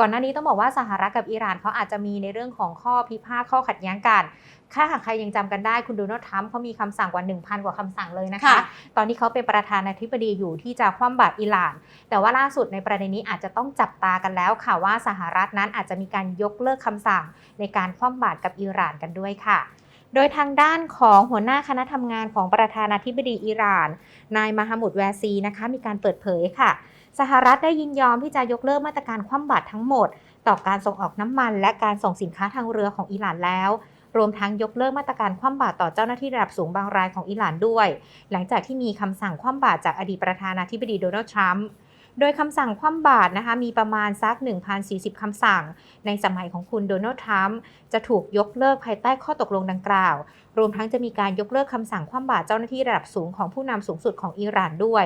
ก่อนหน้านี้ต้องบอกว่าสหรัฐกับอิหร่านเขาอาจจะมีในเรื่องของข้อพิพาทข้อขัดแย้งกันถ้าหากใครยังจำกันได้คุณโดนัลด์ทรัมป์เขามีคำสั่งกว่า 1,000 กว่าคำสั่งเลยนะคะคะ ตอนนี้เขาเป็นประธานาธิบดีอยู่ที่จะคว่ำบาตรอิหร่าน แต่ว่าล่าสุดในประเด็นนี้อาจจะต้องจับตากันแล้วค่ะว่าสหรัฐนั้นอาจจะมีการยกเลิกคำสั่งในการคว่ำบาตรกับอิหร่านกันด้วยค่ะ โดยทางด้านของหัวหน้าคณะทำงานของประธานาธิบดีอิหร่าน นายมาฮามุดแวซีนะคะมีการเปิดเผยค่ะ สหรัฐได้ยินยอมที่จะยกเลิกมาตรการคว่ำบาตรทั้งหมด ต่อการส่งออกน้ำมัน และการส่งสินค้าทางเรือของอิหร่านแล้วรวมทั้งยกเลิกมาตรการคว่ำบาตรต่อเจ้าหน้าที่ระดับสูงบางรายของอิหร่านด้วย หลังจากที่มีคำสั่งคว่ำบาตรจากอดีตประธานาธิบดีโดนัลด์ทรัมป์ โดยคำสั่งคว่ำบาตรนะคะมีประมาณสัก 1,040 คำสั่ง ในสมัยของคุณโดนัลด์ทรัมป์จะถูกยกเลิกภายใต้ข้อตกลงดังกล่าว รวมทั้งจะมีการยกเลิกคำสั่งคว่ำบาตรเจ้าหน้าที่ระดับสูงของผู้นำสูงสุดของอิหร่านด้วย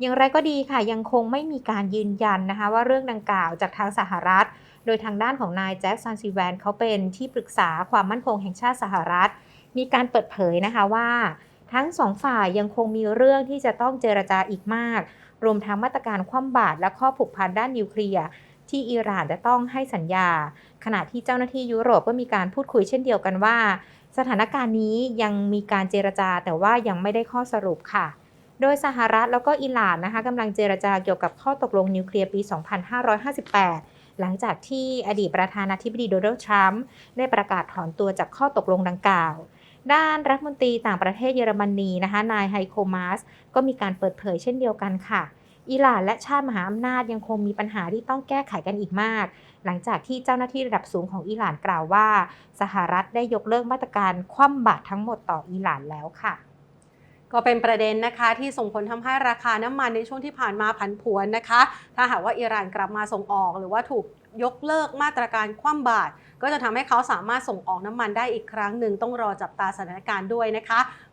อย่างไรก็ดีค่ะยังคงไม่มีการยืนยันนะคะว่าเรื่องดังกล่าวจากทางสหรัฐ โดยทางด้านของนายแจ็คสันซีแวนเขาเป็นที่ปรึกษาความมั่นคงแห่งชาติสหรัฐ มีการเปิดเผยนะคะว่าทั้งสองฝ่ายยังคงมีเรื่องที่จะต้องเจรจาอีกมาก รวมทั้งมาตรการคว่ำบาตรและข้อผูกพันด้านนิวเคลียร์ที่อิหร่านจะต้องให้สัญญา ขณะที่เจ้าหน้าที่ยุโรปก็มีการพูดคุยเช่นเดียวกันว่า สถานการณ์นี้ยังมีการเจรจาแต่ว่ายังไม่ได้ข้อสรุปค่ะ โดยสหรัฐแล้วก็อิหร่านนะคะกำลังเจรจาเกี่ยวกับข้อตกลงนิวเคลียร์ปี 2558 หลังจากที่อดีตประธานาธิบดีโดนัลด์ทรัมป์ได้ประกาศถอนตัวจากข้อตกลงดังกล่าว ด้านรัฐมนตรีต่างประเทศเยอรมนีนะคะนายไฮโคมาสก็มีการเปิดเผยเช่นเดียวกันค่ะอิหร่านและชาติมหาอำนาจยังคงมีปัญหาที่ต้องแก้ไขกันอีกมาก หลังจากที่เจ้าหน้าที่ระดับสูงของอิหร่านกล่าวว่า สหรัฐได้ยกเลิกมาตรการคว่ำบาตรทั้งหมดต่ออิหร่านแล้วค่ะ ก็เป็นประเด็นนะคะที่ส่งผลทำให้ราคาน้ำมันในช่วงที่ผ่านมาผันผวนนะคะ ถ้าหากว่าอิหร่านกลับมาส่งออกหรือว่าถูกยกเลิกมาตรการคว่ำบาตรก็จะทำให้เขาสามารถส่งออกน้ำมันได้อีกครั้งหนึ่งต้องรอจับตาสถานการณ์ด้วยนะคะ